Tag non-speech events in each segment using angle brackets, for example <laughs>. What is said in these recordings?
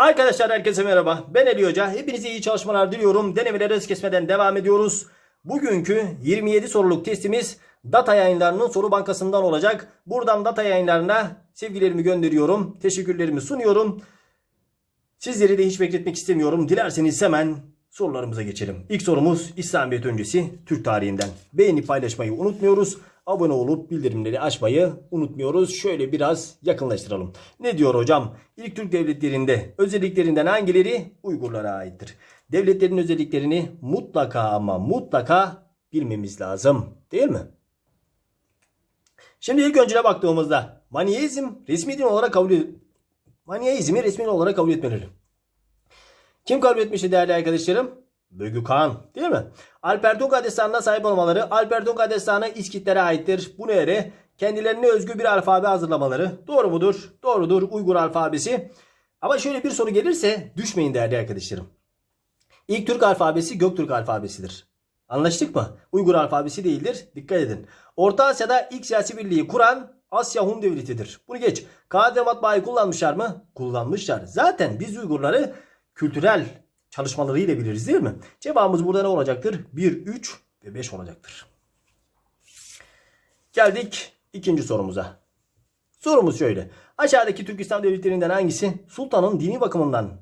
Arkadaşlar herkese merhaba. Ben Ali Hoca. Hepinize iyi çalışmalar diliyorum. Denemelere hız kesmeden devam ediyoruz. Bugünkü 27 soruluk testimiz data yayınlarının soru bankasından olacak. Buradan data yayınlarına sevgilerimi gönderiyorum. Teşekkürlerimi sunuyorum. Sizleri de hiç bekletmek istemiyorum. Dilerseniz hemen sorularımıza geçelim. İlk sorumuz İslamiyet öncesi Türk tarihinden. Beğenip paylaşmayı unutmuyoruz. Abone olup bildirimleri açmayı unutmuyoruz. Şöyle biraz yakınlaştıralım. Ne diyor hocam? İlk Türk devletlerinde özelliklerinden hangileri Uygurlara aittir? Devletlerin özelliklerini mutlaka ama mutlaka bilmemiz lazım. Değil mi? Şimdi ilk öncüne baktığımızda Maniheizm resmi din olarak kabul edilir. Maniheizmi resmi olarak kabul etmeleri. Kim kabul etmişti değerli arkadaşlarım? Bögü Kağan değil mi? Alper Tunga destanına sahip olmaları Alper Tunga destanı İskitlere aittir. Bu nere? Kendilerine özgü bir alfabe hazırlamaları. Doğru mudur? Doğrudur. Uygur alfabesi. Ama şöyle bir soru gelirse düşmeyin değerli arkadaşlarım. İlk Türk alfabesi Göktürk alfabesidir. Anlaştık mı? Uygur alfabesi değildir. Dikkat edin. Orta Asya'da ilk siyasi birliği kuran Asya Hun Devleti'dir. Bunu geç. Kağıt matbaayı kullanmışlar mı? Kullanmışlar. Zaten biz Uygurları kültürel çalışmalarıyla biliriz değil mi? Cevabımız burada ne olacaktır? 1, 3 ve 5 olacaktır. Geldik ikinci sorumuza. Sorumuz şöyle. Aşağıdaki Türk İslam devletlerinden hangisi sultanın dini bakımından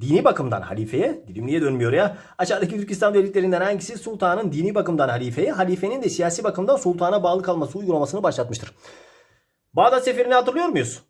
dini bakımdan halifeye dilim niye dönmüyor ya? Aşağıdaki Türk İslam devletlerinden hangisi sultanın dini bakımdan halifeye, halifenin de siyasi bakımdan sultana bağlı kalması uygulamasını başlatmıştır? Bağdat Seferi'ni hatırlıyor muyuz?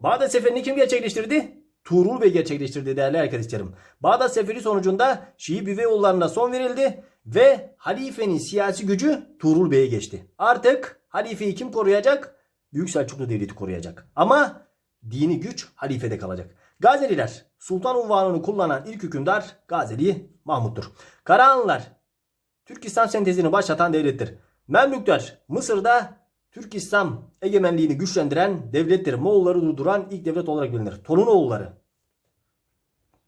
Bağdat Seferi'ni kim gerçekleştirdi? Tuğrul Bey gerçekleştirdi değerli arkadaşlarım. Bağdat Seferi sonucunda Şii Büveyoğullarına son verildi ve halifenin siyasi gücü Tuğrul Bey'e geçti. Artık halifeyi kim koruyacak? Büyük Selçuklu Devleti koruyacak. Ama dini güç halifede kalacak. Gazeliler sultan unvanını kullanan ilk hükümdar Gazeli Mahmut'tur. Karahanlılar Türk İslam sentezini başlatan devlettir. Memlükler Mısır'da Türk İslam egemenliğini güçlendiren devlettir. Moğolları durduran ilk devlet olarak bilinir. Torunoğulları.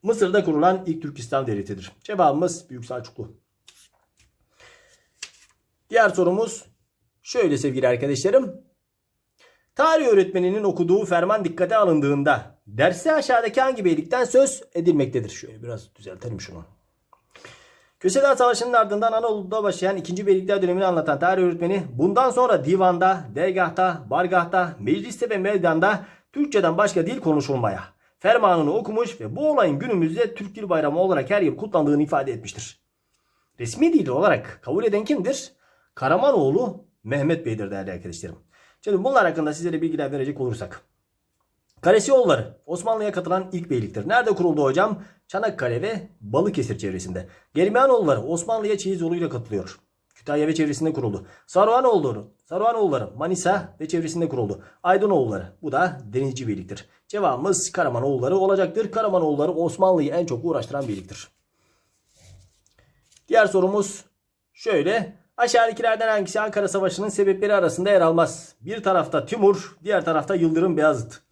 Mısır'da kurulan ilk Türk İslam devletidir. Cevabımız Büyük Selçuklu. Diğer sorumuz şöyle sevgili arkadaşlarım. Tarih öğretmeninin okuduğu ferman dikkate alındığında derste aşağıdaki hangi beylikten söz edilmektedir? Şöyle biraz düzeltelim şunu. Köseler Savaşı'nın ardından Anadolu'da başlayan 2. Beylikler dönemini anlatan tarih öğretmeni bundan sonra divanda, dergahta, bargahta, mecliste ve meydanda Türkçeden başka dil konuşulmaya fermanını okumuş ve bu olayın günümüzde Türk Dil Bayramı olarak her yıl kutlandığını ifade etmiştir. Resmi dil olarak kabul eden kimdir? Karamanoğlu Mehmet Bey'dir değerli arkadaşlarım. Şimdi bunlar hakkında sizlere bilgiler verecek olursak. Karesioğulları Osmanlı'ya katılan ilk beyliktir. Nerede kuruldu hocam? Çanakkale ve Balıkesir çevresinde. Germiyanoğulları Osmanlı'ya çeyiz yoluyla katılıyor. Kütahya ve çevresinde kuruldu. Saruhanoğulları, Saruhanoğulları Manisa ve çevresinde kuruldu. Aydınoğulları bu da denizci beyliktir. Cevabımız Karamanoğulları olacaktır. Karamanoğulları Osmanlı'yı en çok uğraştıran beyliktir. Diğer sorumuz şöyle. Aşağıdakilerden hangisi Ankara Savaşı'nın sebepleri arasında yer almaz? Bir tarafta Timur, diğer tarafta Yıldırım Beyazıt.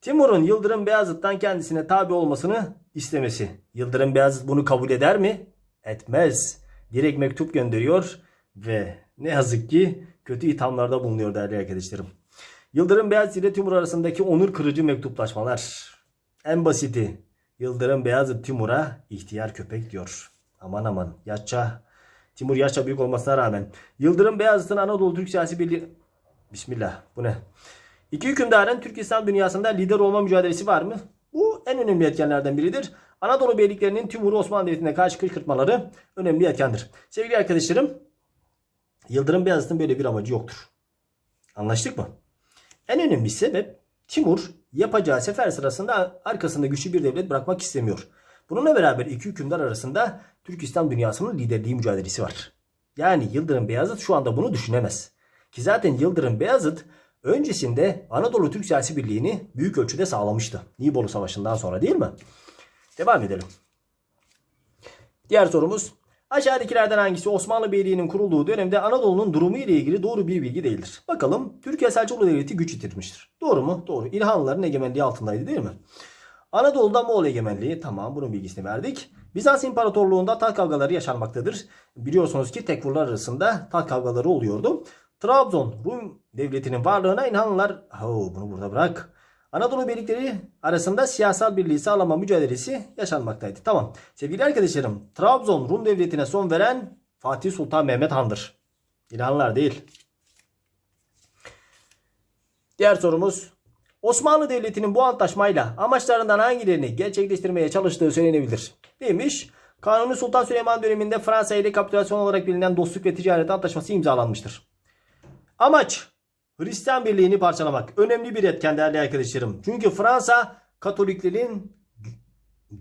Timur'un Yıldırım Beyazıt'tan kendisine tabi olmasını istemesi. Yıldırım Beyazıt bunu kabul eder mi? Etmez. Direkt mektup gönderiyor ve ne yazık ki kötü ithamlarda bulunuyor değerli arkadaşlarım. Yıldırım Beyazıt ile Timur arasındaki onur kırıcı mektuplaşmalar. En basiti Yıldırım Beyazıt Timur'a ihtiyar köpek diyor. Aman aman yaşça Timur yaşça büyük olmasına rağmen Yıldırım Beyazıt'ın Anadolu Türk siyasi birliği Bismillah bu ne? İki hükümdarın Türk İslam dünyasında lider olma mücadelesi var mı? Bu en önemli etkenlerden biridir. Anadolu beyliklerinin Timur'u Osmanlı Devleti'ne karşı kışkırtmaları önemli etkendir. Sevgili arkadaşlarım, Yıldırım Beyazıt'ın böyle bir amacı yoktur. Anlaştık mı? En önemli sebep Timur yapacağı sefer sırasında arkasında güçlü bir devlet bırakmak istemiyor. Bununla beraber iki hükümdar arasında Türk İslam dünyasının liderliği mücadelesi var. Yani Yıldırım Beyazıt şu anda bunu düşünemez. Ki zaten Yıldırım Beyazıt öncesinde Anadolu Türk siyasi birliğini büyük ölçüde sağlamıştı. Nibolu Savaşı'ndan sonra değil mi? Devam edelim. Diğer sorumuz. Aşağıdakilerden hangisi Osmanlı Beyliği'nin kurulduğu dönemde Anadolu'nun durumu ile ilgili doğru bir bilgi değildir? Bakalım. Türkiye Selçuklu Devleti güç yitirmiştir. Doğru mu? Doğru. İlhanlıların egemenliği altındaydı değil mi? Anadolu'da Moğol egemenliği tamam bunun bilgisini verdik. Bizans İmparatorluğu'nda taht kavgaları yaşanmaktadır. Biliyorsunuz ki tekfurlar arasında taht kavgaları oluyordu. Trabzon Rum devletinin varlığına İlhanlılar oh, bunu burada bırak. Anadolu beylikleri arasında siyasal birliği sağlama mücadelesi yaşanmaktaydı. Tamam. Sevgili arkadaşlarım, Trabzon Rum devletine son veren Fatih Sultan Mehmet Han'dır. İlhanlar değil. Diğer sorumuz. Osmanlı Devleti'nin bu antlaşmayla amaçlarından hangilerini gerçekleştirmeye çalıştığı söylenebilir. Demiş. Kanuni Sultan Süleyman döneminde Fransa ile kapitülasyon olarak bilinen dostluk ve ticaret antlaşması imzalanmıştır. Amaç Hristiyan birliğini parçalamak. Önemli bir etken değerli arkadaşlarım. Çünkü Fransa Katoliklerin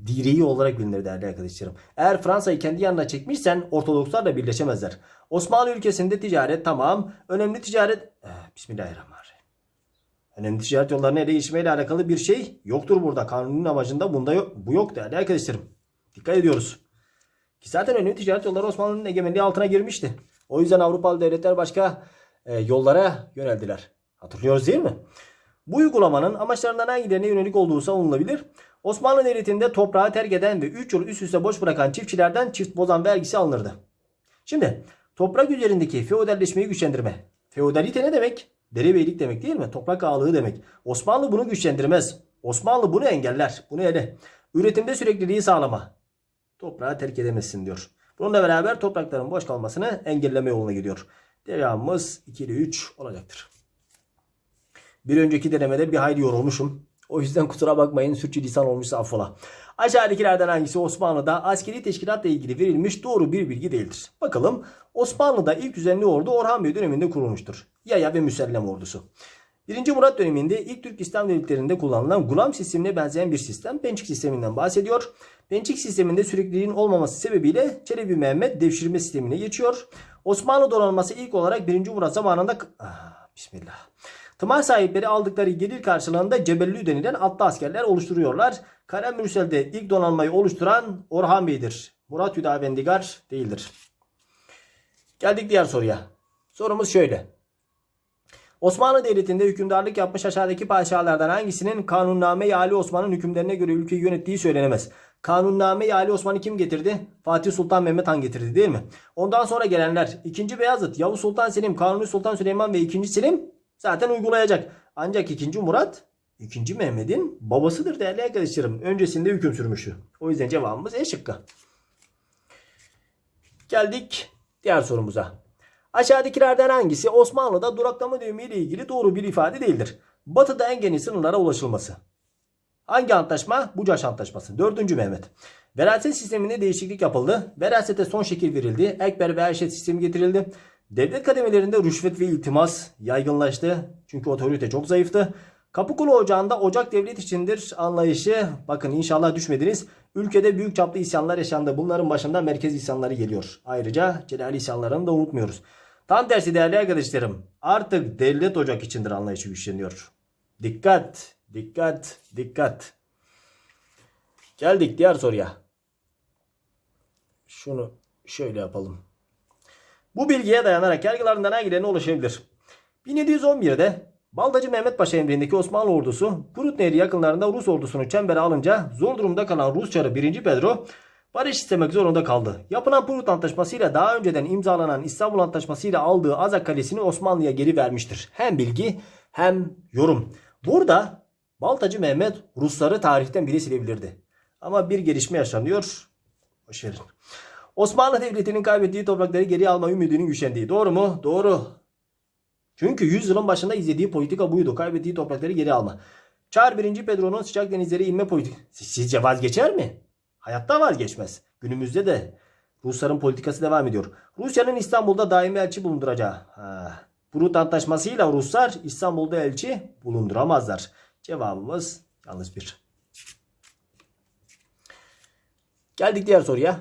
direği olarak bilinir değerli arkadaşlarım. Eğer Fransa'yı kendi yanına çekmişsen Ortodokslarla birleşemezler. Osmanlı ülkesinde ticaret tamam. Önemli ticaret... Eh, Bismillahirrahmanirrahim. Önemli ticaret yollarını ele alakalı bir şey yoktur burada. Kanunun amacında bunda yok, bu yok değerli arkadaşlarım. Dikkat ediyoruz. Ki zaten önemli ticaret yolları Osmanlı'nın egemenliği altına girmişti. O yüzden Avrupalı devletler başka yollara yöneldiler. Hatırlıyoruz değil mi? Bu uygulamanın amaçlarından hangilerine yönelik olduğu savunulabilir. Osmanlı Devleti'nde toprağı terk eden ve 3 yıl üst üste boş bırakan çiftçilerden çift bozan vergisi alınırdı. Şimdi toprak üzerindeki feodalleşmeyi güçlendirme. Feodalite ne demek? Derebeylik demek değil mi? Toprak ağalığı demek. Osmanlı bunu güçlendirmez. Osmanlı bunu engeller. Bunu ele. Üretimde sürekliliği sağlama. Toprağı terk edemezsin diyor. Bununla beraber toprakların boş kalmasını engelleme yoluna gidiyor. Devamımız 2 ile 3 olacaktır. Bir önceki denemede bir hayli yorulmuşum. O yüzden kusura bakmayın sürçülisan olmuşsa affola. Aşağıdakilerden hangisi Osmanlı'da askeri teşkilatla ilgili verilmiş doğru bir bilgi değildir? Bakalım Osmanlı'da ilk düzenli ordu Orhan Bey döneminde kurulmuştur. Yaya ve Müsellem ordusu. 1. Murat döneminde ilk Türk İslam devletlerinde kullanılan gulam sistemine benzeyen bir sistem Pençik sisteminden bahsediyor. Pençik sisteminde sürekliliğin olmaması sebebiyle Çelebi Mehmet devşirme sistemine geçiyor. Osmanlı donanması ilk olarak 1. Murat zamanında ah, Bismillah. Tımar sahipleri aldıkları gelir karşılığında Cebellü denilen atlı askerler oluşturuyorlar. Kara Mürsel'de ilk donanmayı oluşturan Orhan Bey'dir. Murat Hüdavendigar değildir. Geldik diğer soruya. Sorumuz şöyle. Osmanlı Devleti'nde hükümdarlık yapmış aşağıdaki padişahlardan hangisinin Kanunname-i Ali Osman'ın hükümlerine göre ülkeyi yönettiği söylenemez. Kanunname-i Ali Osman'ı kim getirdi? Fatih Sultan Mehmet Han getirdi değil mi? Ondan sonra gelenler 2. Beyazıt, Yavuz Sultan Selim, Kanuni Sultan Süleyman ve 2. Selim zaten uygulayacak. Ancak 2. Murat 2. Mehmet'in babasıdır değerli arkadaşlarım. Öncesinde hüküm sürmüştü. O yüzden cevabımız E şıkkı. Geldik diğer sorumuza. Aşağıdakilerden hangisi Osmanlı'da duraklama dönemi ile ilgili doğru bir ifade değildir? Batı'da en geniş sınırlara ulaşılması. Hangi antlaşma? Bucaş Antlaşması. 4. Mehmet. Veraset sisteminde değişiklik yapıldı. Verasete son şekil verildi. Ekber ve Erşet sistemi getirildi. Devlet kademelerinde rüşvet ve iltimas yaygınlaştı. Çünkü otorite çok zayıftı. Kapıkulu Ocağı'nda ocak devlet içindir anlayışı. Bakın inşallah düşmediniz. Ülkede büyük çaplı isyanlar yaşandı. Bunların başında merkez isyanları geliyor. Ayrıca Celali isyanlarını da unutmuyoruz. Tam tersi değerli arkadaşlarım. Artık devlet ocak içindir anlayışı güçleniyor. Dikkat, dikkat, dikkat. Geldik diğer soruya. Şunu şöyle yapalım. Bu bilgiye dayanarak yargılarından hangilerine ulaşabilir? 1711'de Baldacı Mehmet Paşa emrindeki Osmanlı ordusu Prut Nehri yakınlarında Rus ordusunu çembere alınca zor durumda kalan Rus çarı 1. Pedro barış istemek zorunda kaldı. Yapılan Prut Antlaşması daha önceden imzalanan İstanbul Antlaşması aldığı Azak Kalesi'ni Osmanlı'ya geri vermiştir. Hem bilgi hem yorum. Burada Baltacı Mehmet Rusları tarihten bile silebilirdi. Ama bir gelişme yaşanıyor. Boşverin. Osmanlı Devleti'nin kaybettiği toprakları geri alma ümidinin güçlendiği. Doğru mu? Doğru. Çünkü 100 yılın başında izlediği politika buydu. Kaybettiği toprakları geri alma. Çar 1. Pedro'nun sıcak denizlere inme politikası. Sizce vazgeçer mi? Hayatta vazgeçmez. Günümüzde de Rusların politikası devam ediyor. Rusya'nın İstanbul'da daimi elçi bulunduracağı. Ha. Prut Antlaşması'yla Ruslar İstanbul'da elçi bulunduramazlar. Cevabımız yanlış bir. Geldik diğer soruya.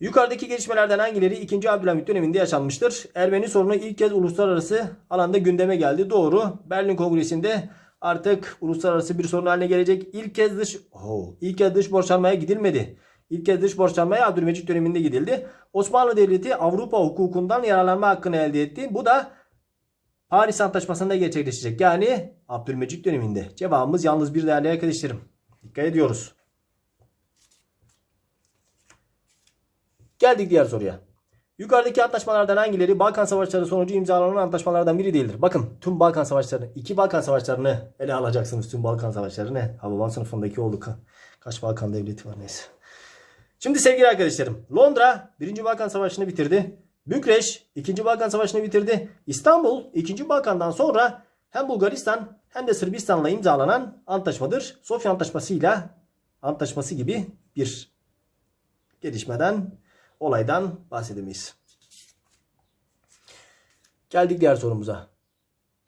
Yukarıdaki gelişmelerden hangileri 2. Abdülhamit döneminde yaşanmıştır? Ermeni sorunu ilk kez uluslararası alanda gündeme geldi. Doğru. Berlin Kongresi'nde artık uluslararası bir sorun haline gelecek. İlk kez dış oh, ilk kez dış borçlanmaya gidilmedi. İlk kez dış borçlanmaya Abdülmecit döneminde gidildi. Osmanlı Devleti Avrupa hukukundan yararlanma hakkını elde etti. Bu da Paris Antlaşması'nda gerçekleşecek. Yani Abdülmecit döneminde. Cevabımız yalnız bir değerli arkadaşlarım. Dikkat ediyoruz. Geldik diğer soruya. Yukarıdaki antlaşmalardan hangileri Balkan Savaşları sonucu imzalanan antlaşmalardan biri değildir? Bakın tüm Balkan Savaşları, iki Balkan Savaşlarını ele alacaksınız. Tüm Balkan Savaşları ne? Hababam sınıfındaki olduk. Kaç Balkan devleti var neyse. Şimdi sevgili arkadaşlarım. Londra 1. Balkan Savaşı'nı bitirdi. Bükreş 2. Balkan Savaşı'nı bitirdi. İstanbul 2. Balkan'dan sonra hem Bulgaristan hem de Sırbistan'la imzalanan antlaşmadır. Sofya Antlaşması'yla antlaşması gibi bir gelişmeden, olaydan bahsedemeyiz. Geldik diğer sorumuza.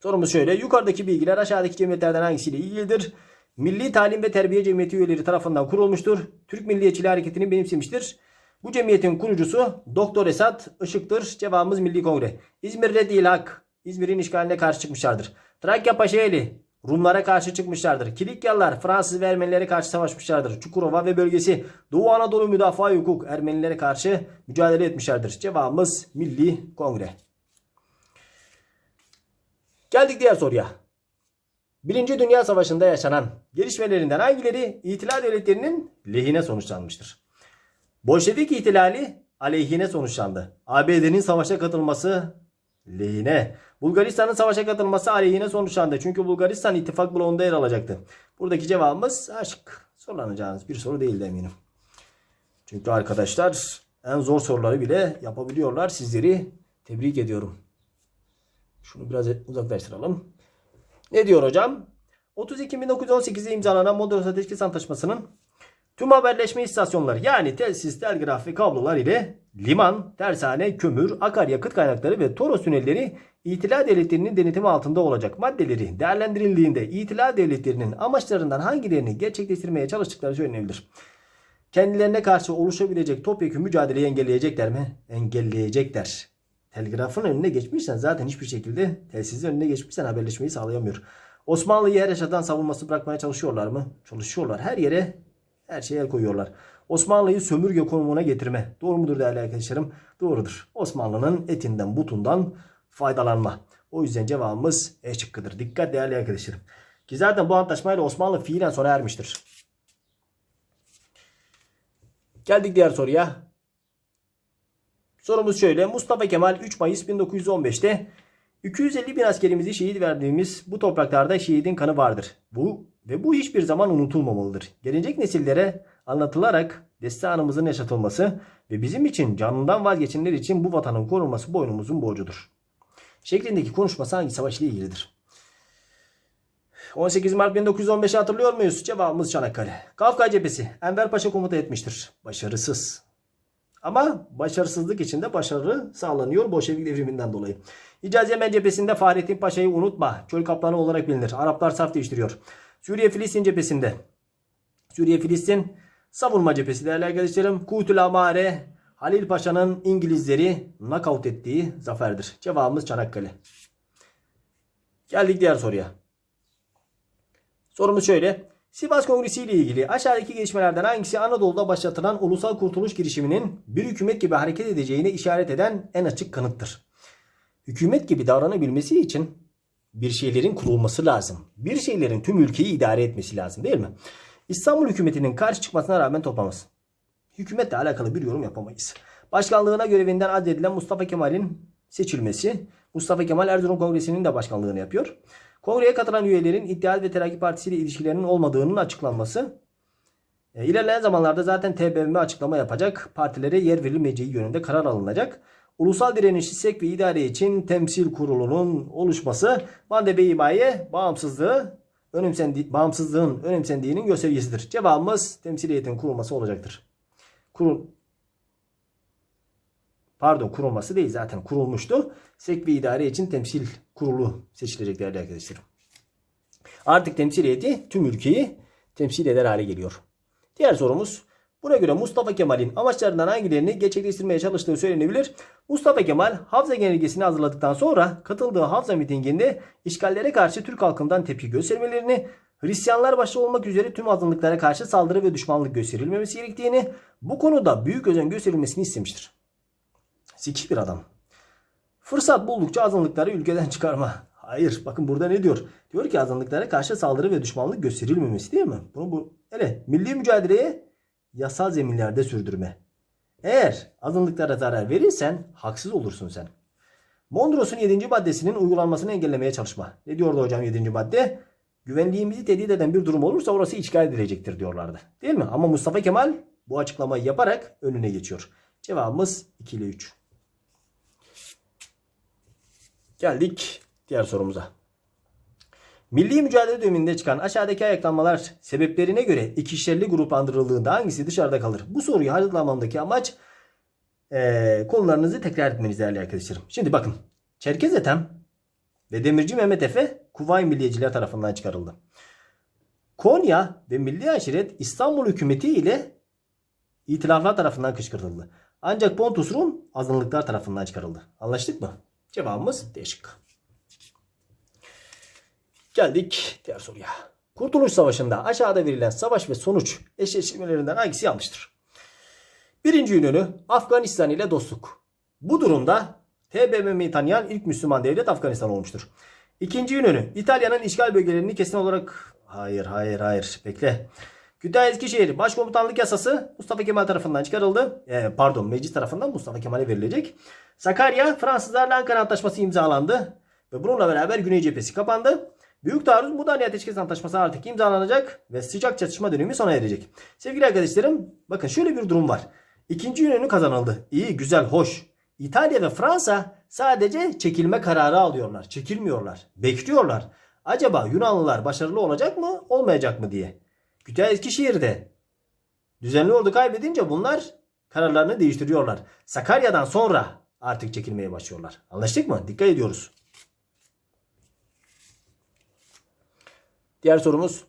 Sorumuz şöyle. Yukarıdaki bilgiler aşağıdaki cemiyetlerden hangisiyle ilgilidir? Milli Talim ve Terbiye Cemiyeti üyeleri tarafından kurulmuştur. Türk Milliyetçiliği Hareketi'ni benimsemiştir. Bu cemiyetin kurucusu Doktor Esat Işık'tır. Cevabımız Milli Kongre. İzmir Reddil Hak. İzmir'in işgaline karşı çıkmışlardır. Trakya Paşaeli. Rumlara karşı çıkmışlardır. Kilikyalılar Fransız ve Ermenilere karşı savaşmışlardır. Çukurova ve bölgesi Doğu Anadolu Müdafaa Hukuk Ermenilere karşı mücadele etmişlerdir. Cevabımız Milli Kongre. Geldik diğer soruya. Birinci Dünya Savaşı'nda yaşanan gelişmelerinden hangileri İtilal devletlerinin lehine sonuçlanmıştır? Bolşevik ihtilali aleyhine sonuçlandı. ABD'nin savaşa katılması lehine. Bulgaristan'ın savaşa katılması aleyhine sonuçlandı. Çünkü Bulgaristan ittifak bloğunda yer alacaktı. Buradaki cevabımız aşk. Sorlanacağınız bir soru değil eminim. Çünkü arkadaşlar en zor soruları bile yapabiliyorlar. Sizleri tebrik ediyorum. Şunu biraz uzaklaştıralım. Ne diyor hocam? 30 Ekim 1918'de imzalanan Mondros Ateşkes Antlaşması'nın tüm haberleşme istasyonları yani telsiz, telgraf ve kablolar ile liman, tersane, kömür, akaryakıt kaynakları ve Toros tünelleri İtilal devletlerinin denetimi altında olacak maddeleri değerlendirildiğinde İtilal devletlerinin amaçlarından hangilerini gerçekleştirmeye çalıştıkları söylenebilir. Kendilerine karşı oluşabilecek topyekun mücadeleyi engelleyecekler mi? Engelleyecekler. Telgrafın önüne geçmişsen zaten hiçbir şekilde telsizin önüne geçmişsen haberleşmeyi sağlayamıyor. Osmanlı'yı her aşağıdan savunması bırakmaya çalışıyorlar mı? Çalışıyorlar. Her yere her şeye el koyuyorlar. Osmanlı'yı sömürge konumuna getirme. Doğru mudur değerli arkadaşlarım? Doğrudur. Osmanlı'nın etinden butundan faydalanma. O yüzden cevabımız E şıkkıdır. Dikkat değerli arkadaşlarım. Ki zaten bu antlaşmayla Osmanlı fiilen sona ermiştir. Geldik diğer soruya. Sorumuz şöyle. Mustafa Kemal 3 Mayıs 1915'te 250 bin askerimizi şehit verdiğimiz bu topraklarda şehidin kanı vardır. Bu ve bu hiçbir zaman unutulmamalıdır. Gelecek nesillere anlatılarak destanımızın yaşatılması ve bizim için canından vazgeçenler için bu vatanın korunması boynumuzun borcudur. Şeklindeki konuşması hangi savaş ile ilgilidir? 18 Mart 1915'i hatırlıyor muyuz? Cevabımız Çanakkale. Kafka cephesi Enver Paşa komuta etmiştir. Başarısız. Ama başarısızlık içinde başarı sağlanıyor Bolşevik devriminden dolayı. Hicaz Yemen cephesinde Fahrettin Paşa'yı unutma. Çöl kaplanı olarak bilinir. Araplar saf değiştiriyor. Suriye Filistin cephesinde. Suriye Filistin savunma cephesi değerli arkadaşlarım. Kutül Amare Halil Paşa'nın İngilizleri knockout ettiği zaferdir. Cevabımız Çanakkale. Geldik diğer soruya. Sorumuz şöyle. Sivas Kongresi ile ilgili aşağıdaki gelişmelerden hangisi Anadolu'da başlatılan ulusal kurtuluş girişiminin bir hükümet gibi hareket edeceğine işaret eden en açık kanıttır. Hükümet gibi davranabilmesi için bir şeylerin kurulması lazım. Bir şeylerin tüm ülkeyi idare etmesi lazım değil mi? İstanbul hükümetinin karşı çıkmasına rağmen toplamaz. Hükümetle alakalı bir yorum yapamayız. Başkanlığına görevinden addedilen Mustafa Kemal'in seçilmesi. Mustafa Kemal Erzurum Kongresi'nin de başkanlığını yapıyor. Kongreye katılan üyelerin İttihat ve Terakki Partisi ile ilişkilerinin olmadığının açıklanması. E, ilerleyen zamanlarda zaten TBMM açıklama yapacak. Partilere yer verilmeyeceği yönünde karar alınacak. Ulusal Direniş İstek ve İdare için Temsil Kurulu'nun oluşması Mandebe İmaye bağımsızlığı önemsendi, bağımsızlığın önemsendiğinin göstergesidir. Cevabımız temsiliyetin kurulması olacaktır. Kurul Pardon kurulması değil zaten kurulmuştu. Sek ve idare için temsil kurulu seçilecek değerli arkadaşlarım. Artık temsil heyeti tüm ülkeyi temsil eder hale geliyor. Diğer sorumuz. Buna göre Mustafa Kemal'in amaçlarından hangilerini gerçekleştirmeye çalıştığı söylenebilir. Mustafa Kemal Havza Genelgesi'ni hazırladıktan sonra katıldığı Havza mitinginde işgallere karşı Türk halkından tepki göstermelerini, Hristiyanlar başta olmak üzere tüm azınlıklara karşı saldırı ve düşmanlık gösterilmemesi gerektiğini, bu konuda büyük özen gösterilmesini istemiştir. Sikik bir adam. Fırsat buldukça azınlıkları ülkeden <laughs> çıkarma. Hayır bakın burada ne diyor? Diyor ki azınlıklara karşı saldırı ve düşmanlık gösterilmemesi değil mi? Bunu bu hele milli mücadeleye yasal zeminlerde sürdürme. Eğer azınlıklara zarar verirsen haksız olursun sen. Mondros'un 7. maddesinin uygulanmasını engellemeye çalışma. Ne diyordu hocam 7. madde? Güvenliğimizi tehdit eden bir durum olursa orası işgal edilecektir diyorlardı. Değil mi? Ama Mustafa Kemal bu açıklamayı yaparak önüne geçiyor. Cevabımız 2 ile 3. Geldik diğer sorumuza. Milli mücadele döneminde çıkan aşağıdaki ayaklanmalar sebeplerine göre ikişerli gruplandırıldığında hangisi dışarıda kalır? Bu soruyu hazırlamamdaki amaç eee, konularınızı tekrar etmeniz değerli arkadaşlarım. Şimdi bakın. Çerkez Ethem ve Demirci Mehmet Efe Kuvayi Milliyeciler tarafından çıkarıldı. Konya ve Milli Aşiret İstanbul hükümeti ile itilaflar tarafından kışkırtıldı. Ancak Pontus Rum azınlıklar tarafından çıkarıldı. Anlaştık mı? Cevabımız D şıkkı. Geldik diğer soruya. Kurtuluş Savaşı'nda aşağıda verilen savaş ve sonuç eşleşmelerinden hangisi yanlıştır? Birinci yönünü Afganistan ile dostluk. Bu durumda TBMM'yi tanıyan ilk Müslüman devlet Afganistan olmuştur. İkinci yönünü İtalya'nın işgal bölgelerini kesin olarak... Hayır hayır hayır bekle. Kütahya Eskişehir Başkomutanlık Yasası Mustafa Kemal tarafından çıkarıldı. Ee, pardon meclis tarafından Mustafa Kemal'e verilecek. Sakarya Fransızlarla Ankara Antlaşması imzalandı. Ve bununla beraber Güney Cephesi kapandı. Büyük Taarruz Mudanya Ateşkes Antlaşması artık imzalanacak ve sıcak çatışma dönemi sona erecek. Sevgili arkadaşlarım bakın şöyle bir durum var. İkinci yönünü kazanıldı. İyi, güzel, hoş. İtalya ve Fransa sadece çekilme kararı alıyorlar. Çekilmiyorlar. Bekliyorlar. Acaba Yunanlılar başarılı olacak mı, olmayacak mı diye. Kütahya Eskişehir'de düzenli ordu kaybedince bunlar kararlarını değiştiriyorlar. Sakarya'dan sonra artık çekilmeye başlıyorlar. Anlaştık mı? Dikkat ediyoruz. Diğer sorumuz.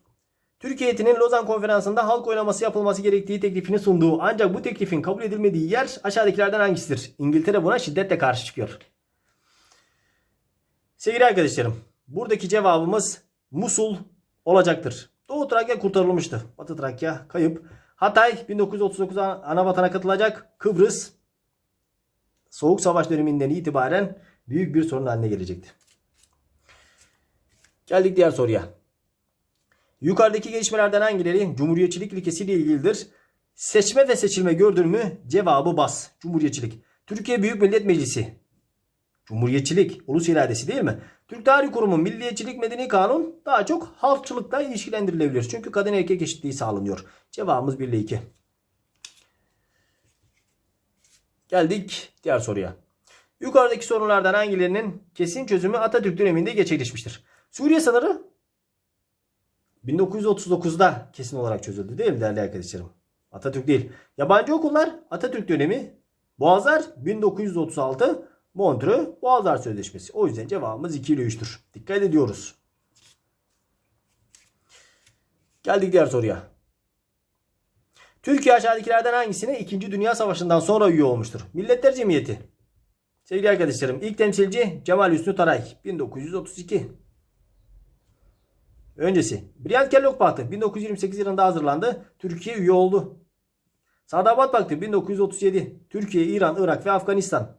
Türkiye heyetinin Lozan Konferansı'nda halk oylaması yapılması gerektiği teklifini sunduğu ancak bu teklifin kabul edilmediği yer aşağıdakilerden hangisidir? İngiltere buna şiddetle karşı çıkıyor. Sevgili arkadaşlarım, buradaki cevabımız Musul olacaktır. Doğu Trakya kurtarılmıştı. Batı Trakya kayıp. Hatay 1939 ana vatana katılacak. Kıbrıs Soğuk Savaş döneminden itibaren büyük bir sorun haline gelecekti. Geldik diğer soruya. Yukarıdaki gelişmelerden hangileri cumhuriyetçilik ilkesiyle ilgilidir? Seçme ve seçilme gördün mü? Cevabı bas. Cumhuriyetçilik. Türkiye Büyük Millet Meclisi. Cumhuriyetçilik. Ulus iradesi değil mi? Türk Tarih Kurumu Milliyetçilik Medeni Kanun daha çok halkçılıkla ilişkilendirilebilir. Çünkü kadın erkek eşitliği sağlanıyor. Cevabımız 1 ile 2. Geldik diğer soruya. Yukarıdaki sorunlardan hangilerinin kesin çözümü Atatürk döneminde gerçekleşmiştir? Suriye sınırı 1939'da kesin olarak çözüldü değil mi değerli arkadaşlarım? Atatürk değil. Yabancı okullar Atatürk dönemi. Boğazlar 1936. Montreux Boğazlar Sözleşmesi. O yüzden cevabımız 2 ile 3'tür. Dikkat ediyoruz. Geldik diğer soruya. Türkiye aşağıdakilerden hangisine 2. Dünya Savaşı'ndan sonra üye olmuştur? Milletler Cemiyeti. Sevgili arkadaşlarım ilk temsilci Cemal Hüsnü Taray 1932. Öncesi Briyant Kellogg Paktı 1928 yılında hazırlandı. Türkiye üye oldu. Sadabat Paktı 1937. Türkiye, İran, Irak ve Afganistan.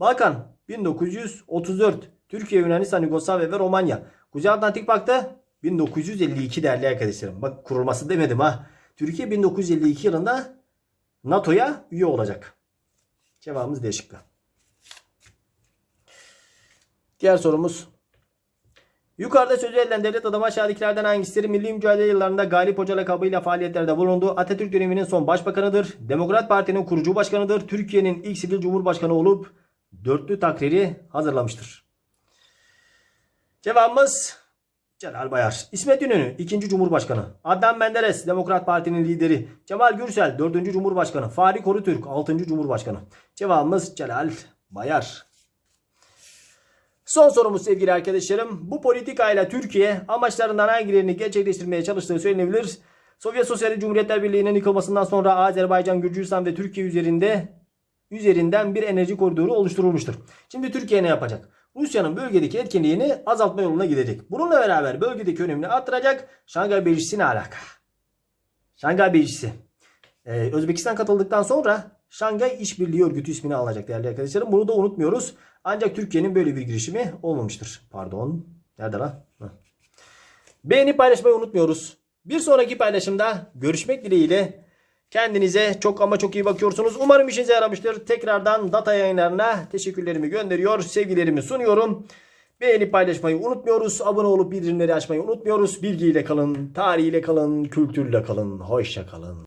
Balkan 1934. Türkiye, Yunanistan, Yugoslavya ve Romanya. Kuzey Atlantik Paktı 1952 değerli arkadaşlarım. Bak kurulması demedim ha. Türkiye 1952 yılında NATO'ya üye olacak. Cevabımız D şıkkı. Diğer sorumuz. Yukarıda sözü edilen devlet adamı aşağıdakilerden hangisidir? Milli mücadele yıllarında Galip Hoca lakabıyla faaliyetlerde bulundu. Atatürk döneminin son başbakanıdır. Demokrat Parti'nin kurucu başkanıdır. Türkiye'nin ilk sivil cumhurbaşkanı olup dörtlü takriri hazırlamıştır. Cevabımız Celal Bayar. İsmet İnönü 2. Cumhurbaşkanı. Adnan Menderes Demokrat Parti'nin lideri. Cemal Gürsel 4. Cumhurbaşkanı. Fahri Korutürk 6. Cumhurbaşkanı. Cevabımız Celal Bayar. Son sorumuz sevgili arkadaşlarım. Bu politikayla Türkiye amaçlarından hangilerini gerçekleştirmeye çalıştığı söylenebilir. Sovyet Sosyalist Cumhuriyetler Birliği'nin yıkılmasından sonra Azerbaycan, Gürcistan ve Türkiye üzerinde üzerinden bir enerji koridoru oluşturulmuştur. Şimdi Türkiye ne yapacak? Rusya'nın bölgedeki etkinliğini azaltma yoluna gidecek. Bununla beraber bölgedeki önemini arttıracak. Şangay Beşisi ne alaka? Şangay Beşisi. Ee, Özbekistan katıldıktan sonra Şangay İşbirliği Örgütü ismini alacak değerli arkadaşlarım. Bunu da unutmuyoruz. Ancak Türkiye'nin böyle bir girişimi olmamıştır. Pardon. Nerede lan? Heh. Beğenip paylaşmayı unutmuyoruz. Bir sonraki paylaşımda görüşmek dileğiyle. Kendinize çok ama çok iyi bakıyorsunuz. Umarım işinize yaramıştır. Tekrardan data yayınlarına teşekkürlerimi gönderiyor. Sevgilerimi sunuyorum. Beğenip paylaşmayı unutmuyoruz. Abone olup bildirimleri açmayı unutmuyoruz. Bilgiyle kalın, tarihiyle kalın, kültürle kalın. Hoşça kalın.